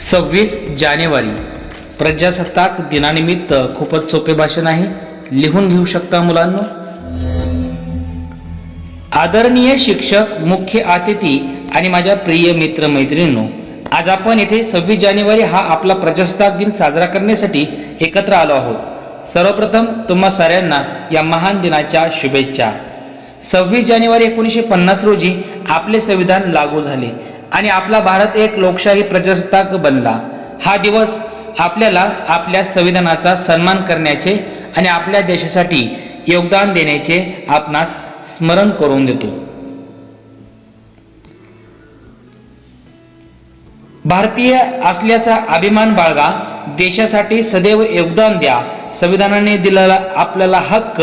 सव्वीस जानेवारी. प्रजासत्ताक दिनानिमित्त खूपच सोपे भाषण आहे. लिहून घेऊ शकता मुलांना? आदरणीय शिक्षक मुख्य अतिथी आणि माझ्या प्रिय मित्र मैत्रिणींनो आज आपण येथे सव्वीस जानेवारी हा आपला प्रजासत्ताक दिन साजरा करण्यासाठी एकत्र आलो आहोत. सर्वप्रथम तुम्हा साऱ्यांना या महान दिनाच्या शुभेच्छा. सव्वीस जानेवारी एकोणीसशे पन्नास रोजी आपले संविधान लागू झाले. आणि आपला भारत एक लोकशाही प्रजासत्ताक बनला. हा दिवस आपल्याला आपल्या संविधानाचा सन्मान करण्याचे आणि आपल्या देशासाठी योगदान देण्याचे आपणास स्मरण करून देतो. भारतीय असल्याचा अभिमान बाळगा देशासाठी सदैव योगदान द्या. संविधानाने दिलेला आपल्याला हक्क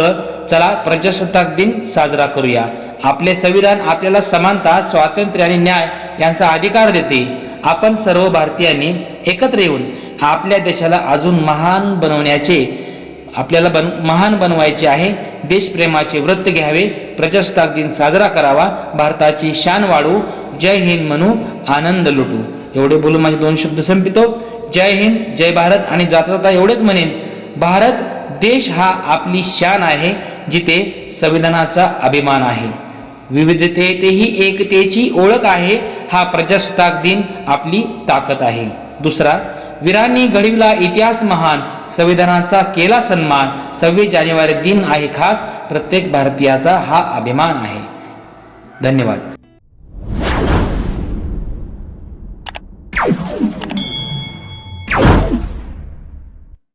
चला प्रजासत्ताक दिन साजरा करूया. आपले संविधान आपल्याला समानता स्वातंत्र्य आणि न्याय यांचा अधिकार देते. आपण सर्व भारतीयांनी एकत्र येऊन आपल्या देशाला अजून महान बनवण्याचे आपल्याला बन महान बनवायचे आहे. देशप्रेमाचे व्रत घ्यावे. प्रजासत्ताक दिन साजरा करावा. भारताची शान वाढू. जय हिंद म्हणू. आनंद लुटू. एवढे बोलून माझे दोन शब्द संपितो. जय हिंद जय भारत. आणि जाता जाता एवढेच म्हणेन. भारत देश हा आपली शान आहे जिथे संविधानाचा अभिमान आहे. विविधतेतही एकतेची ओळख आहे हा प्रजासत्ताक दिन आपली ताकद आहे. दुसरा वीरांनी घडविला इतिहास महान संविधानाचा केला सन्मान सव्वीस जानेवारी दिन आहे खास प्रत्येक भारतीयाचा हा अभिमान आहे. धन्यवाद.